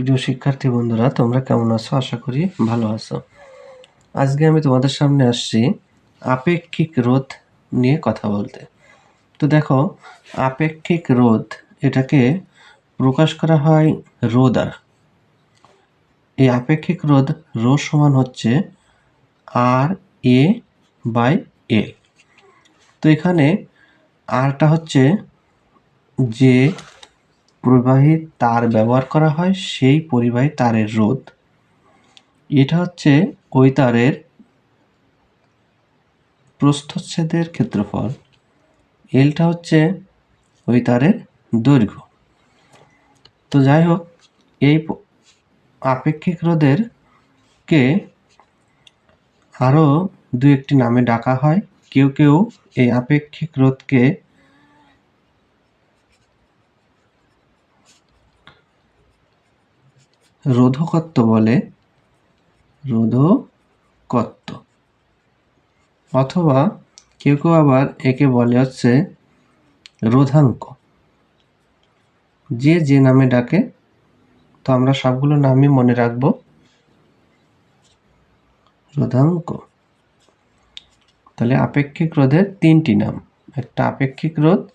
প্রিয় শিক্ষার্থী বন্ধুরা, তোমরা কেমন আছো? আশা করি ভালো আছো। আজকে আমি তোমাদের সামনে আসছি আপেক্ষিক রোধ নিয়ে কথা বলতে। তো দেখো, আপেক্ষিক রোধ এটাকে প্রকাশ করা হয় রো দ্বারা। এই আপেক্ষিক রোধ রো সমান হচ্ছে আর এ বাই এ তো এখানে আরটা হচ্ছে যে পরিবাহী তার ব্যবহার করা হয়, সেই পরিবাহী তারের রোধ। এটা হচ্ছে ওই তারের প্রস্থচ্ছেদের ক্ষেত্রফল। এলটা হচ্ছে ওই তারের দৈর্ঘ্য। তো যাই হোক, এই আপেক্ষিক রোধের কে আরও দু একটি নামে ডাকা হয়। কেউ কেউ এই আপেক্ষিক রোধকে রোধকত্ব বলে রোধকত্ব। অথবা কেউ কেউ আবার একে বলে হচ্ছে রোধাঙ্ক। যে যে নামে ডাকে, তো আমরা সবগুলো নামই মনে রাখব। রোধাঙ্ক। তাহলে আপেক্ষিক রোধের তিনটি নাম, একটা আপেক্ষিক রোধ,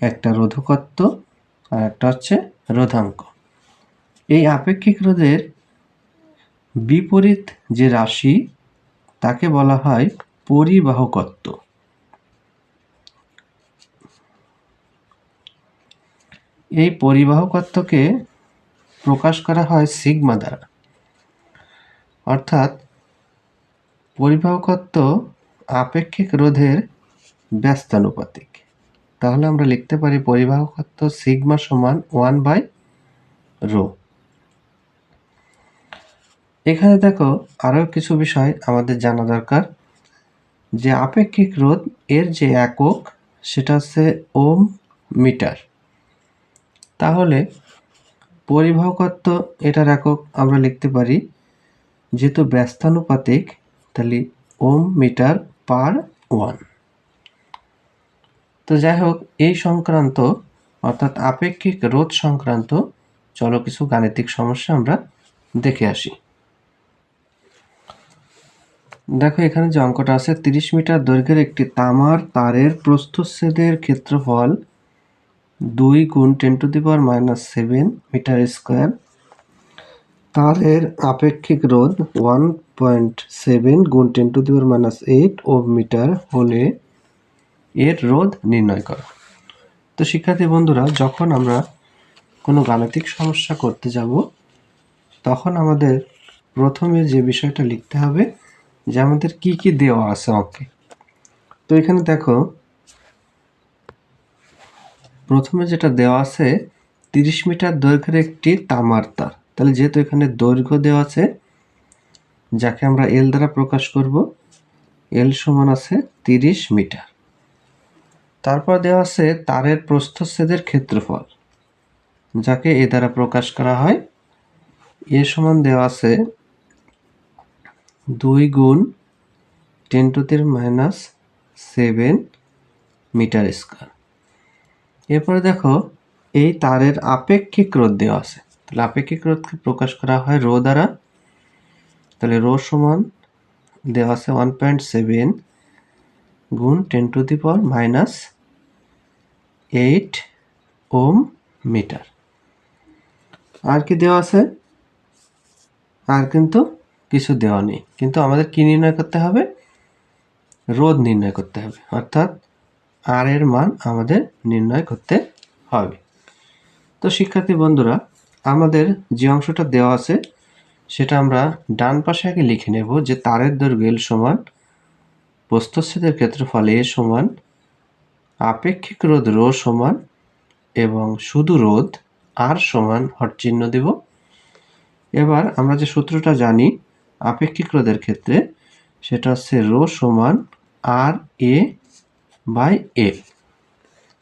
একটা রোধকত্ব, আর একটা হচ্ছে রোধাঙ্ক। এই আপেক্ষিক রোধের বিপরীত যে রাশি, তাকে বলা হয় পরিবাহকত্ব। এই পরিবাহকত্বকে প্রকাশ করা হয় সিগমা দ্বারা। অর্থাৎ পরিবাহকত্ব আপেক্ষিক রোধের ব্যস্তানুপাতিক। তাহলে আমরা লিখতে পারি পরিবাহকত্ব সিগমা সমান ওয়ান বাই রো। এখানে দেখো আরও কিছু বিষয় আমাদের জানা দরকার। যে আপেক্ষিক রোধ এর যে একক, সেটা হচ্ছে ওম মিটার। তাহলে পরিবাহকত্ব এটার একক আমরা লিখতে পারি। যেহেতু ব্যস্তানুপাতিক, তাহলে ওম মিটার পার ওয়ান। তো যাই হোক, এই সংক্রান্ত, অর্থাৎ আপেক্ষিক রোধ সংক্রান্ত চলো কিছু গাণিতিক সমস্যা আমরা দেখে আসি। দেখো, এখানে যে অঙ্কটা আছে, তিরিশ মিটার দৈর্ঘ্যের একটি তামার তারের প্রস্থচ্ছেদের ক্ষেত্রফল দুই গুণ ten to the power minus seven metre square. তারের আপেক্ষিক রোধ ওয়ান পয়েন্ট সেভেন গুণ ten to the power minus eight ohm metre হলে এর রোধ নির্ণয় করো। তো শিক্ষার্থী বন্ধুরা, যখন আমরা কোনো গাণিতিক সমস্যা করতে যাব, তখন আমাদের প্রথমে যে বিষয়টা লিখতে হবে যে আমাদের কি কি দেওয়া আছে অঙ্কে তো এখানে দেখো, প্রথমে যেটা দেওয়া আছে, তিরিশ মিটার দৈর্ঘ্যের একটি তামার তার। তাহলে যেহেতু এখানে দৈর্ঘ্য দেওয়া আছে, যাকে আমরা এল দ্বারা প্রকাশ করব এল সমান আছে তিরিশ মিটার। তারপর দেওয়া আছে তারের প্রস্থচ্ছেদের ক্ষেত্রফল, যাকে এ দ্বারা প্রকাশ করা হয়। এ সমান দেওয়া আছে দুই গুণ টেন টু দির মাইনাস সেভেন মিটার স্কোয়ার এরপরে দেখো, এই তারের আপেক্ষিক রোধ দেওয়া আছে। তাহলে আপেক্ষিক রোধকে প্রকাশ করা হয় রো দ্বারা। তাহলে রো সমান দেওয়া আছে ওয়ান পয়েন্ট সেভেন গুণ ten to the power minus eight ohm metre আর কি দেওয়া আছে? আর কিন্তু কিছু দেওয়া নেই। কিন্তু আমাদের কী নির্ণয় করতে হবে? রোধ নির্ণয় করতে হবে। অর্থাৎ আর এর মান আমাদের নির্ণয় করতে হবে। তো শিক্ষার্থী বন্ধুরা, আমাদের যে অংশটা দেওয়া আছে, সেটা আমরা ডান পাশে আগে লিখে নেব যে তারের দৈর্ঘ্য এল সমান প্রস্তচ্ছেদের ক্ষেত্রফল এ সমান আপেক্ষিক রোধ রো সমান এবং শুধু রোধ আর সমান হট চিহ্ন দেব। এবার আমরা যে সূত্রটা জানি আপেক্ষিক রোধের ক্ষেত্রে সেটা হচ্ছে রো সমান আর এ বাই এ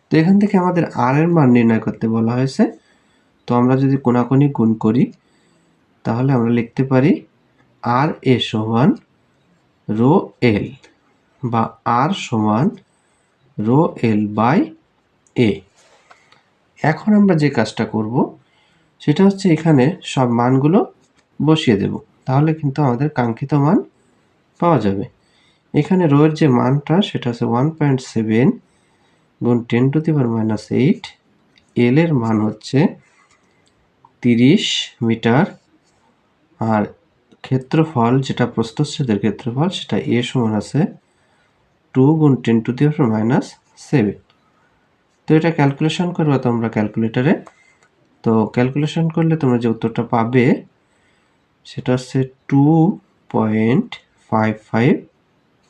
তো এখান থেকে আমাদের আর এর মান নির্ণয় করতে বলা হয়েছে। তো আমরা যদি কোনাকুনি গুণ করি, তাহলে আমরা লিখতে পারি আর এ সমান রো এল বা আর সমান রো এল বাই এ। এখন আমরা যে কাজটা করব, সেটা হচ্ছে এখানে সব মানগুলো বসিয়ে দেব। তাহলে কিন্তু আমাদের কাঙ্ক্ষিত মান পাওয়া যাবে। এখানে রোয়ের যে মানটা, সেটা হচ্ছে ওয়ান পয়েন্ট সেভেন গুণ ten to the power minus eight L এর মান হচ্ছে তিরিশ মিটার। আর ক্ষেত্রফল, যেটা প্রস্তচ্ছেদের ক্ষেত্রফল, সেটা এ সমান আছে টু গুণ ten to the power minus seven তো এটা ক্যালকুলেশন করবে তোমরা ক্যালকুলেটারে তো ক্যালকুলেশন করলে তোমরা যে উত্তরটা পাবে সেটা হচ্ছে two point five five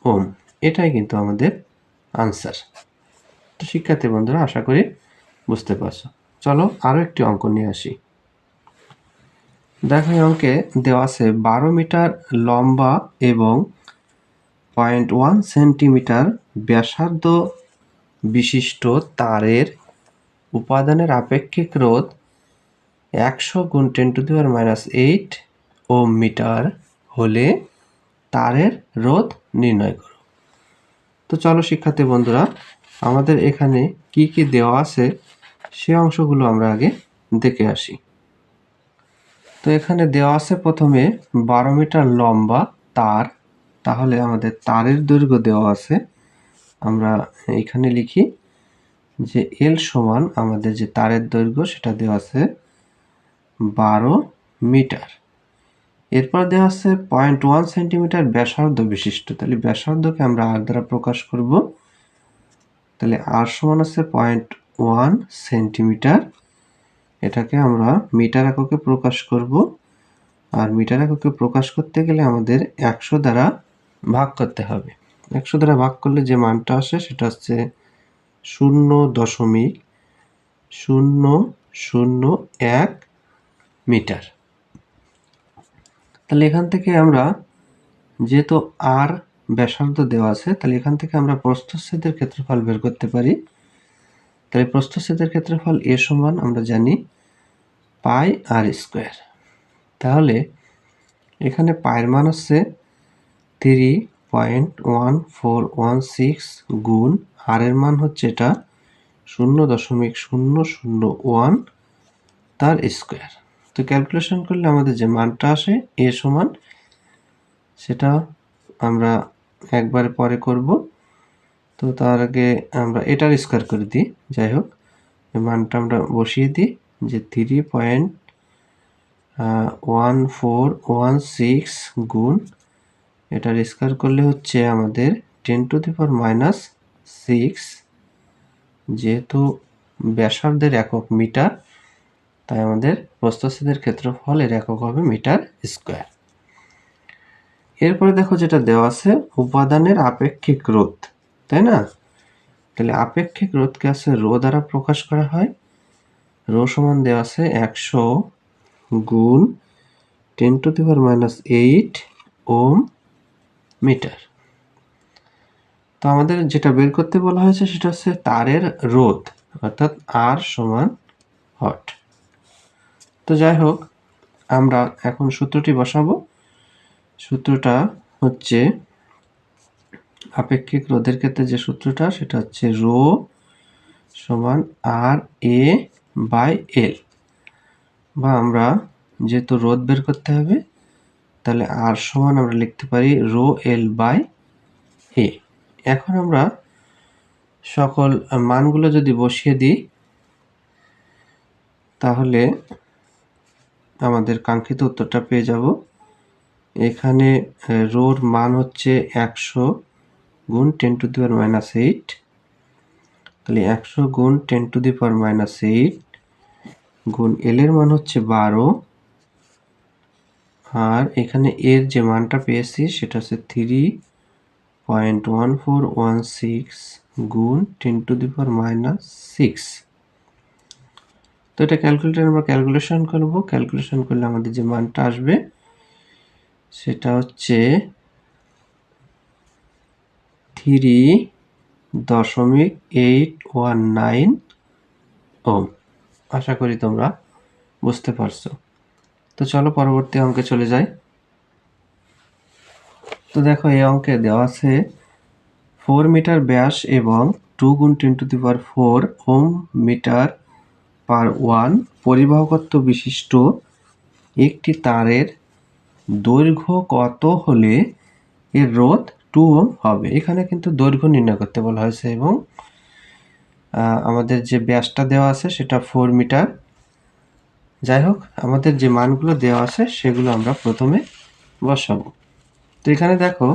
ohm এটাই কিন্তু আমাদের আনসার তো শিক্ষার্থী বন্ধুরা, আশা করি বুঝতে পারছ। চলো আরও একটি অঙ্ক নিয়ে আসি। দেখো অঙ্কে দেওয়া আছে বারো মিটার লম্বা এবং পয়েন্ট ওয়ান সেন্টিমিটার ব্যাসার্ধ বিশিষ্ট তারের উপাদানের আপেক্ষিক রোধ একশো গুণ ten to the minus eight ohm metre হলে তারের রোধ নির্ণয় করো। তো চলো শিক্ষার্থী বন্ধুরা, আমাদের এখানে কি কি দেওয়া আছে সে অংশগুলো আমরা আগে দেখে আসি। তো এখানে দেওয়া আছে প্রথমে বারো মিটার লম্বা তার, তাহলে আমাদের তারের দৈর্ঘ্য দেওয়া আছে। আমরা এখানে লিখি যে এল সমান আমাদের যে তারের দৈর্ঘ্য সেটা দেওয়া আছে বারো মিটার। এরপর দেওয়া আছে পয়েন্ট ওয়ান সেন্টিমিটার ব্যাসার্ধ বিশিষ্ট। তাহলে ব্যাসার্ধকে আমরা আর দ্বারা প্রকাশ করব। তাহলে আর সমান আছে পয়েন্ট ওয়ান সেন্টিমিটার এটাকে আমরা মিটার এককে প্রকাশ করব। আর মিটার এককে প্রকাশ করতে গেলে আমাদের একশো দ্বারা ভাগ করতে হবে। একশো দ্বারা ভাগ করলে যে মানটা আসে সেটা হচ্ছে শূন্য দশমিক শূন্য শূন্য এক মিটার। তাহলে এখান থেকে আমরা যেহেতু আর ব্যাসার্ধ দেওয়া আছে, তাহলে এখান থেকে আমরা প্রস্থচ্ছেদের ক্ষেত্রফল বের করতে পারি। তাহলে প্রস্থচ্ছেদের ক্ষেত্রফল এ সমান আমরা জানি পাই আর স্কোয়ার। তাহলে এখানে পায়ের মান হচ্ছে three point one four one six গুণ আর এর মান হচ্ছে এটা, শূন্য দশমিক শূন্য শূন্য ওয়ান তার স্কোয়ার। তো ক্যালকুলেশন করলে আমাদের যে মানটা আসে এ সমান, সেটা আমরা একবারে পরে করব। তো তার আগে আমরা এটার স্কোয়ার করে দিই, যাই হোক। মানটা আমরা বসিয়ে দিই, যে three point one four one six গুণ, এটার স্কোয়ার করলে হচ্ছে আমাদের ten to the power minus six যেহেতু ব্যাসার্ধের একক মিটার তাই আমাদের প্রস্তচ্ছেদের ক্ষেত্রফল এর একক হবে মিটার স্কোয়ার। এরপরে দেখো যেটা দেওয়া আছে, উপাদানের আপেক্ষিক রোধ, তাই না? তাহলে আপেক্ষিক রোধকে আছে রো দ্বারা প্রকাশ করা হয়। রো সমান দেওয়া আছে একশো গুণ ten to the power minus eight ohm metre. তো আমাদের যেটা বের করতে বলা হয়েছে সেটা হচ্ছে তারের রোধ, অর্থাৎ আর সমান হট। তো যাই হোক, আমরা এখন সূত্রটি বসাবো। সূত্রটা হচ্ছে আপেক্ষিক রোধের ক্ষেত্রে যে সূত্রটা, সেটা হচ্ছে রো সমান আর এ বাই এল। বা আমরা যেহেতু রোধ বের করতে হবে, তাহলে আর সমান আমরা লিখতে পারি রো এল বাই এ। এখন আমরা সকল মানগুলো যদি বসিয়ে দিই, তাহলে আমাদের কাঙ্ক্ষিত উত্তরটা পেয়ে যাব। এখানে রোর মান হচ্ছে একশো গুণ ten to the power minus eight. তাহলে একশো গুণ ten to the power minus eight গুণ এল এর মান হচ্ছে বারো। আর এখানে এর যে মানটা পেয়েছি সেটা হচ্ছে three point one four one six গুণ ten to the power minus six. তো এটা ক্যালকুলেটার আমরা ক্যালকুলেশন করব। ক্যালকুলেশন করলে আমাদের যে মানটা আসবে, সেটা হচ্ছে থ্রি দশমিক এইট ওয়ান নাইন ওম আশা করি তোমরা বুঝতে পারছ। তো চলো পরবর্তী অঙ্কে চলে যাই। তো দেখো এই অঙ্কে দেওয়া আছে ফোর মিটার ব্যাস এবং টু গুণ ten to the power four ohm metre per one পরিবাহকত্ব বিশিষ্ট একটি তারের দৈর্ঘ্য কত হলে এর রোধ টু ওম হবে। এখানে কিন্তু দৈর্ঘ্য নির্ণয় করতে বলা হয়েছে এবং আমাদের যে ব্যাসটা দেওয়া আছে সেটা ফোর মিটার যাই হোক, আমাদের যে মানগুলো দেওয়া আছে সেগুলো আমরা প্রথমে বসাবো। তো এখানে দেখো,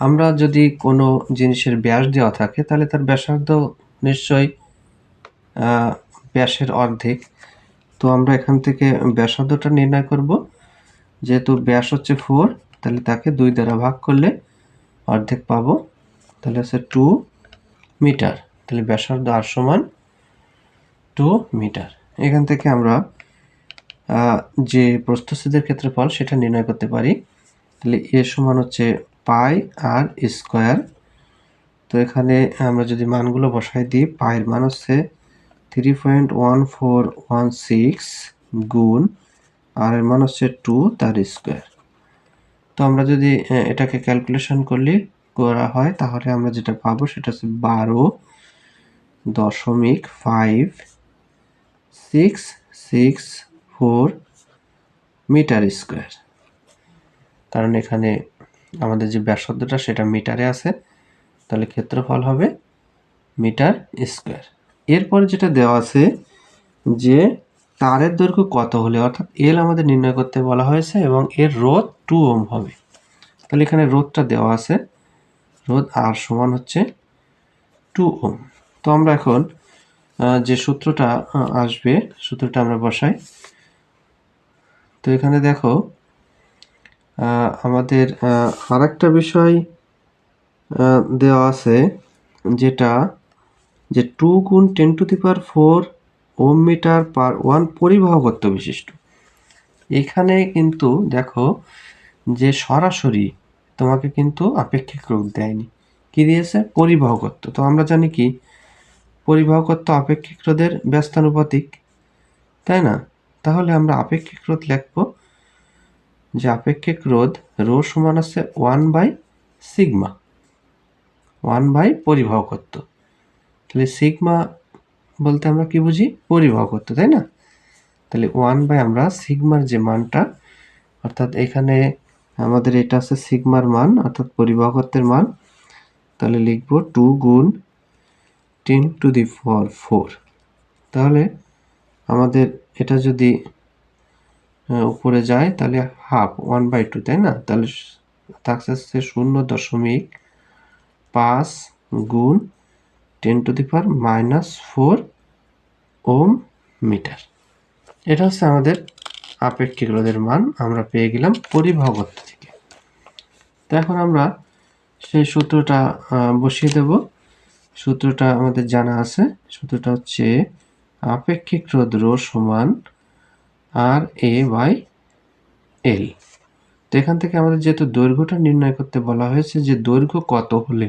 আমরা যদি কোনো জিনিসের ব্যাস দেওয়া থাকে তাহলে তার ব্যাসার্ধ নিশ্চয়ই ব্যাসের অর্ধেক। তো আমরা এখান থেকে ব্যাসার্ধটা নির্ণয় করব। যেহেতু ব্যাস হচ্ছে ফোর তাহলে তাকে দুই দ্বারা ভাগ করলে অর্ধেক পাবো। তাহলে হচ্ছে টু মিটার তাহলে ব্যাসার্ধ আর সমান টু মিটার এখান থেকে আমরা যে প্রস্থচ্ছেদের ক্ষেত্রফল সেটা নির্ণয় করতে পারি। তাহলে এ সমান হচ্ছে পাই আর স্কোয়ার তো এখানে আমরা যদি মানগুলো বসাই দিই পায়ের মান হচ্ছে three point one four one six গুণ আর এর মান হচ্ছে টু তার স্কোয়ার তো আমরা যদি এটাকে ক্যালকুলেশন করলে করা হয়, তাহলে আমরা যেটা পাবো সেটা হচ্ছে বারো দশমিক five six six four metre square কারণ এখানে আমাদের যে ব্যাসার্ধটা সেটা মিটারে আছে, তাহলে ক্ষেত্রফল হবে মিটার স্কোয়ার এরপরে যেটা দেওয়া আছে যে তারের দৈর্ঘ্য কত হলে, অর্থাৎ এল আমাদের নির্ণয় করতে বলা হয়েছে এবং এর রোধ টু ওম হবে। তাহলে এখানে রোধটা দেওয়া আছে। রোধ আর সমান হচ্ছে টু ওম। তো আমরা এখন যে সূত্রটা আসবে, সূত্রটা আমরা বসাই। তো এখানে দেখো আমাদের আর একটা বিষয় দেওয়া আছে যেটা যে টু গুণ ten to the power four ohm metre per one পরিবাহকত্ব বিশিষ্ট। এখানে কিন্তু দেখো যে সরাসরি তোমাকে কিন্তু আপেক্ষিক রোধ দেয়নি। কি দিয়েছে? পরিবাহকত্ব। তো আমরা জানি কি? পরিবাহকত্ব আপেক্ষিক রোধের ব্যস্তানুপাতিক, তাই না? তাহলে আমরা আপেক্ষিক রোধ লিখব যে আপেক্ষিক রোধ রো সমান আছে one by sigma, one by পরিবাহকত্ব। তাহলে সিগমা বলতে আমরা কি বুঝি? পরিবাহকত্ব, তাই না? তাহলে ওয়ান বাই আমরা সিগমার যে মানটা, অর্থাৎ এখানে আমাদের এটা আছে সিগমার মান, অর্থাৎ পরিবাহকত্বের মান, তাহলে লিখব টু গুণ ten to the for four তাহলে আমাদের এটা যদি উপরে যায়, তাহলে হাফ ওয়ান বাই টু তাই না? তাহলে থাকছে শূন্য দশমিক পাঁচ গুণ ten to the power minus four ohm metre. এটা হচ্ছে আমাদের আপেক্ষিক রোধের মান, আমরা পেয়ে গেলাম পরিবাহকত্ব থেকে। তো এখন আমরা সেই সূত্রটা বসিয়ে দেব। সূত্রটা আমাদের জানা আছে। সূত্রটা হচ্ছে আপেক্ষিক রোধ রো সমান আর এ বাই এল। তো এখান থেকে আমাদের যেহেতু দৈর্ঘ্যটা নির্ণয় করতে বলা হয়েছে যে দৈর্ঘ্য কত হলে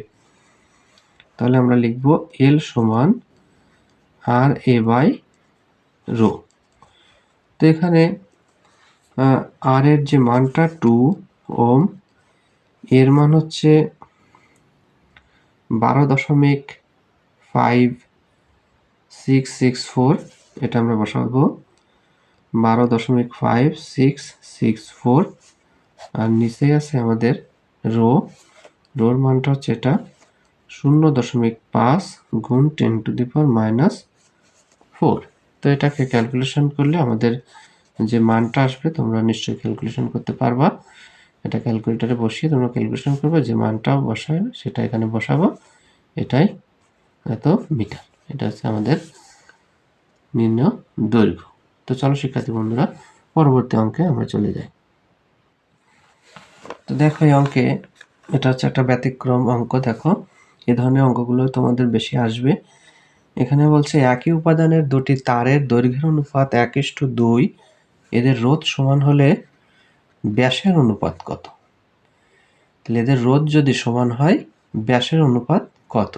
তাহলে আমরা লিখব এল সমান আর এ বাই রো। তো এখানে আর এর যে মানটা টু ওম, এর মান হচ্ছে বারো দশমিক ফাইভ সিক্স সিক্স ফোর এটা আমরা বসাবো। বারো দশমিক ফাইভ সিক্স সিক্স ফোর আর নিচে আছে আমাদের রো। রোর মানটা হচ্ছে এটা। শূন্য দশমিক পাঁচ গুণ ten to the power minus four. তো এটাকে ক্যালকুলেশন করলে আমাদের যে মানটা আসবে, তোমরা নিশ্চয়ই ক্যালকুলেশন করতে পারবা। এটা ক্যালকুলেটারে বসিয়ে তোমরা ক্যালকুলেশন করবে যে মানটা বসাবে সেটা এখানে বসাবো। এটাই এত মিটার। এটা হচ্ছে আমাদের নির্ণয় দৈর্ঘ্য। তো চলো শিক্ষার্থী বন্ধুরা, পরবর্তী অঙ্কে আমরা চলে যাই। তো দেখো এই অঙ্কে, এটা হচ্ছে একটা ব্যতিক্রম অঙ্ক, দেখো। এ ধরনের অঙ্কগুলো তোমাদের বেশি আসবে। এখানে বলছে, একই উপাদানের দুটি তারের দৈর্ঘ্যের অনুপাত এক ইস্টু দুই, এদের রোধ সমান হলে ব্যাসের অনুপাত কত? তাহলে এদের রোধ যদি সমান হয়, ব্যাসের অনুপাত কত?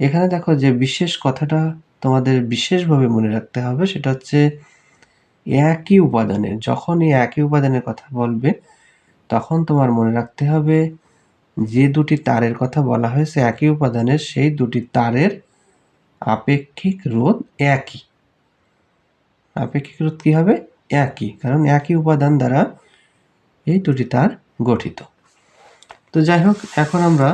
এখানে দেখো যে বিশেষ কথাটা তোমাদের বিশেষভাবে মনে রাখতে হবে, সেটা হচ্ছে একই উপাদানের, যখন এই একই উপাদানের কথা বলবে, তখন তোমার মনে রাখতে হবে যে দুটি তারের কথা বলা হয়েছে, একই উপাদানের সেই দুটি তারের আপেক্ষিক রোধ একই। আপেক্ষিক রোধ কী হবে? একই, কারণ একই উপাদান দ্বারা এই দুটি তার গঠিত। তো যাই হোক, এখন আমরা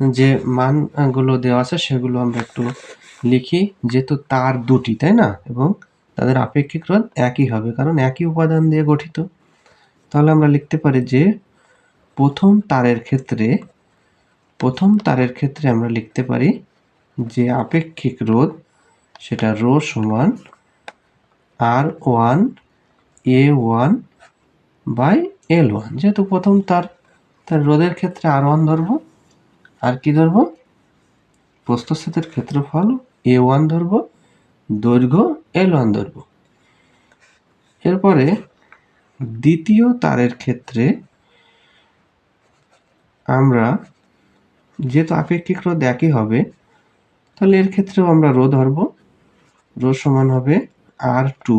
যে মানগুলো দেওয়া আছে, সেগুলো আমরা একটু লিখি। যেহেতু তার দুটি, তাই না? এবং তাদের আপেক্ষিক রোধ একই হবে, কারণ একই উপাদান দিয়ে গঠিত। তাহলে আমরা লিখতে পারি যে প্রথম তারের ক্ষেত্রে, প্রথম তারের ক্ষেত্রে আমরা লিখতে পারি যে আপেক্ষিক রোধ সেটা রো সমান R one A one by L one. যেহেতু প্রথম তার তার রোধের ক্ষেত্রে আর ওয়ান ধরবো, আর কি ধরবো? প্রস্তচ্ছেদের ক্ষেত্রফল এ ওয়ান ধরবো, দৈর্ঘ্য এল ওয়ান ধরবো। এরপরে দ্বিতীয় তারের ক্ষেত্রে আমরা যেহেতু আপেক্ষিক রোধ একই হবে, তাহলে এর ক্ষেত্রেও আমরা রো ধরবো। রো সমান হবে R two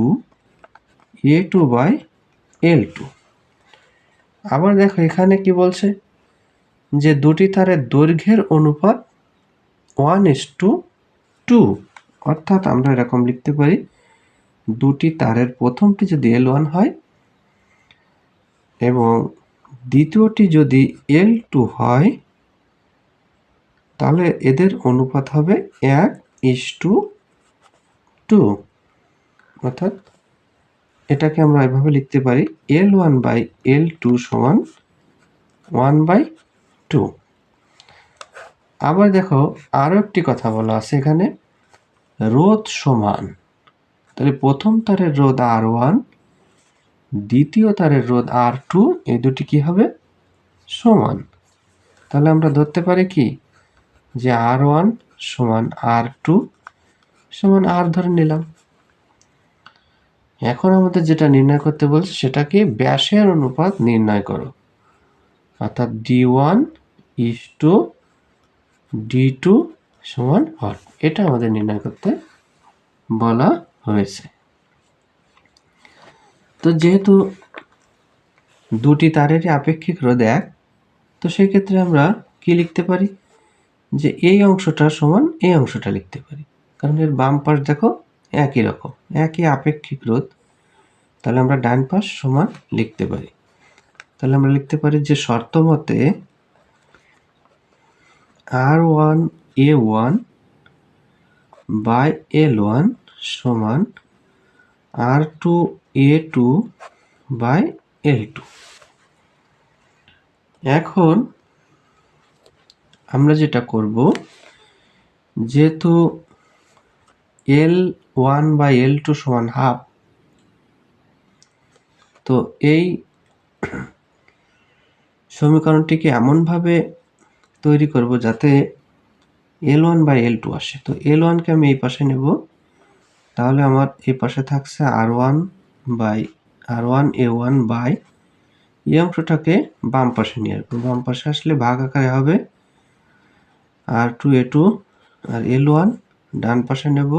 A two by L two আবার দেখো এখানে কি বলছে? যে দুটি তারের দৈর্ঘ্যের অনুপাত ওয়ান ইস টু টু অর্থাৎ আমরা এরকম লিখতে পারি, দুটি তারের প্রথমটি যদি এল ওয়ান হয়, এবং দ্বিতীয়টি যদি এল টু হয়, তাহলে এদের অনুপাত হবে এক ইস টু টু অর্থাৎ এটাকে আমরা এভাবে লিখতে পারি L one by L two সমান ওয়ান বাই টু আবার দেখো আরও একটি কথা বলা আছে এখানে। রোধ সমান। তাহলে প্রথম তারের রোধ আর ওয়ান দ্বিতীয় তারের রোধ আর টু এই দুটি কি হবে? সমান। তাহলে আমরা ধরতে পারি কি? যে আর ওয়ান সমান আর টু সমান আর ধরে নিলাম। এখন আমাদের যেটা নির্ণয় করতে বলছে, সেটাকে ব্যাসের অনুপাত নির্ণয় করো। অর্থাৎ D one is to D two সমান হট এটা আমাদের নির্ণয় করতে বলা হয়েছে। তো যেহেতু দুটি তারেরই আপেক্ষিক রোধ এক, তো সেই ক্ষেত্রে আমরা কি লিখতে পারি? যে এই অংশটা সমান এই অংশটা লিখতে পারি। কারণ এর বাম পাশ দেখো একই রকম, একই আপেক্ষিক রোধ। তাহলে আমরা ডান পাশ সমান লিখতে পারি। তাহলে আমরা লিখতে পারি যে শর্ত মতে R one A one by L one সমান R two A two by L two এখন আমরা যেটা করব, যেহেতু L one by L two সমান হাফ তো এই সমীকরণটিকে এমনভাবে তৈরি করব যাতে L one by L two আসে। তো এল ওয়ানকে আমি এই পাশে নেব, তাহলে আমার এই পাশে থাকছে R one by R one A one by এই অংশটাকে বাম পাশে নিয়ে আসব। বাম পাশে আসলে ভাগ আকারে হবে আর টু এ টু আর এল ওয়ান ডান পাশে নেব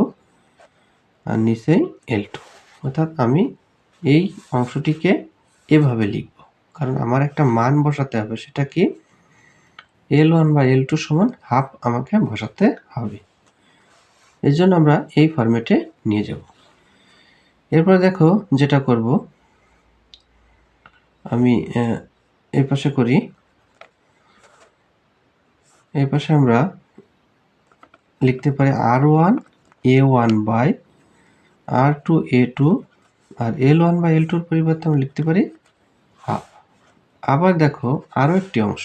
আর নিচে এল টু অর্থাৎ আমি এই অংশটিকে এভাবে লিখব। কারণ আমার একটা মান বসাতে হবে, সেটা কি? এল ওয়ান বা এল টু সমান হাফ আমাকে বসাতে হবে। এর জন্য আমরা এই ফরম্যাটে নিয়ে যাব। এরপর দেখো যেটা করব, আমি এই পাশে করি। এই পাশে আমরা লিখতে পারি R one A one by R two A two R L one by L টুর পরিবর্তে আমরা লিখতে পারি আবার দেখো আরও একটি অংশ।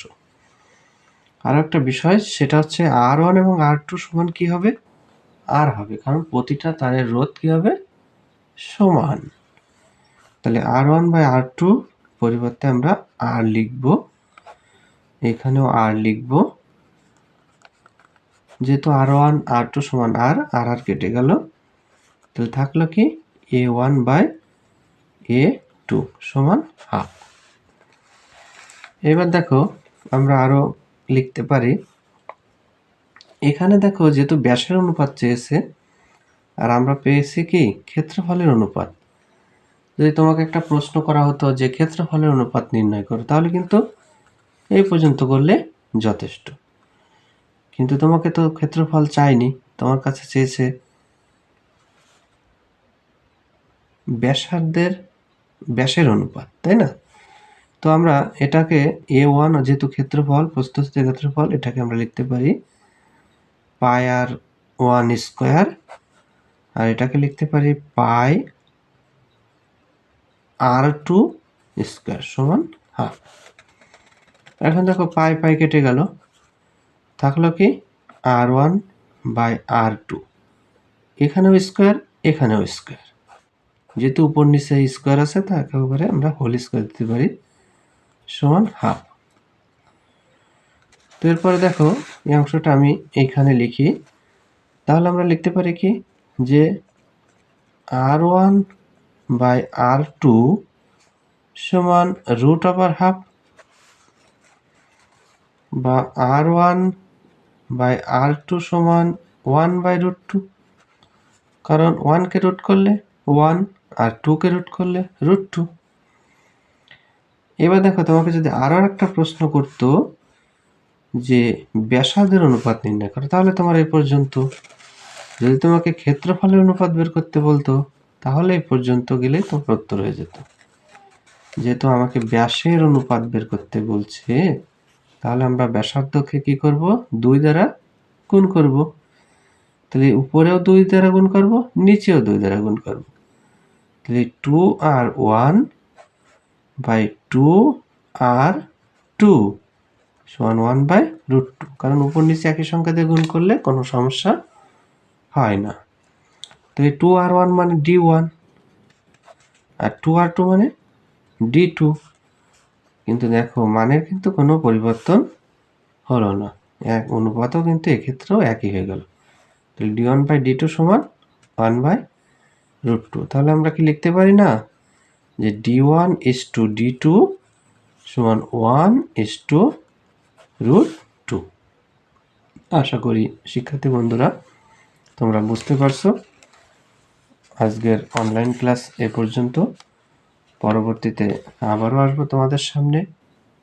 আরও একটা বিষয়, সেটা হচ্ছে আর ওয়ান এবং আর টু সমান কী হবে? আর হবে, কারণ প্রতিটা তারের রোধ কী হবে? সমান। তাহলে R one by R two পরিবর্তে আমরা আর লিখব। এখানেও আর লিখব। যেহেতু আর ওয়ান আর টু সমান আর আর আর কেটে গেল। তাহলে থাকল কি A one by A two সমান হাফ এবার দেখো আমরা আরও লিখতে পারি। এখানে দেখো যেহেতু ব্যাসের অনুপাত চেয়েছে আর আমরা পেয়েছি কি? ক্ষেত্রফলের অনুপাত। যদি তোমাকে একটা প্রশ্ন করা হতো যে ক্ষেত্রফলের অনুপাত নির্ণয় করো, তাহলে কিন্তু এই পর্যন্ত করলে যথেষ্ট। কিন্তু তোমাকে তো ক্ষেত্রফল চাইনি, তোমার কাছে চেয়েছে ব্যাসার্ধের, ব্যাসের অনুপাত, তাই না? তো আমরা এটাকে এ ওয়ান, যেহেতু ক্ষেত্রফল প্রস্তুত ক্ষেত্রফল, এটাকে আমরা লিখতে পারি পাই আর ওয়ান স্কোয়ার আর এটাকে লিখতে পারি পাই আর টু স্কোয়ার সমান হাফ। এখন দেখো পাই পাই কেটে গেল। থাকল কি R one by R two. এখানেও স্কোয়ার এখানেও স্কোয়ার। যেহেতু উপর নিচে স্কোয়ার আছে, তা একেবারে আমরা হোল স্কোয়ার দিতে পারি সমান হাফ। তো এরপরে দেখো এই অংশটা আমি এইখানে লিখি। তাহলে আমরা লিখতে পারি কি যে R one by R two সমান রুট ওভার হাফ বা R one by R two সমান ওয়ান বাই রুট টু কারণ ওয়ানকে রুট করলে ওয়ান আর টুকে রুট করলে রুট টু এবার দেখো, তোমাকে যদি আরও একটা প্রশ্ন করতো যে ব্যাসার্ধের অনুপাত নির্ণয় করো, তাহলে তোমার এই পর্যন্ত যদি তোমাকে ক্ষেত্রফলের অনুপাত বের করতে বলতো, তাহলে এই পর্যন্ত গেলেই তোমার উত্তর হয়ে যেত। যেহেতু আমাকে ব্যাসের অনুপাত বের করতে বলছে, তাহলে আমরা ব্যাসার্ধকে কি করব? দুই দ্বারা গুণ করব। তাহলে উপরেও দুই দ্বারা গুণ করব, নিচেও দুই দ্বারা গুণ করব। তাহলে two R one by two R two, সমান ওয়ান বাই রুট টু। কারণ উপর নিচে একই সংখ্যা দিয়ে গুণ করলে কোনো সমস্যা হয় না। তাহলে টু আর ওয়ান মানে ডি ওয়ান আর টু আর টু মানে ডি টু কিন্তু দেখো, মানের কিন্তু কোনো পরিবর্তন হলো না। এক অনুপাতও কিন্তু এক্ষেত্রেও একই হয়ে গেল। তাহলে D one by D two সমান ওয়ান বাই রুট টু তাহলে আমরা কি লিখতে পারি না? যে D one is to D two সমান one is to root two আশা করি শিক্ষার্থী বন্ধুরা তোমরা বুঝতে পারছ? আজকের অনলাইন ক্লাস এ পর্যন্ত। পরবর্তীতে আবারও আসব তোমাদের সামনে।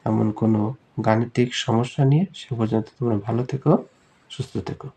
এমন কোনো গাণিতিক সমস্যা নিয়ে সে পর্যন্ত তোমরা ভালো থেকো, সুস্থ থেকো।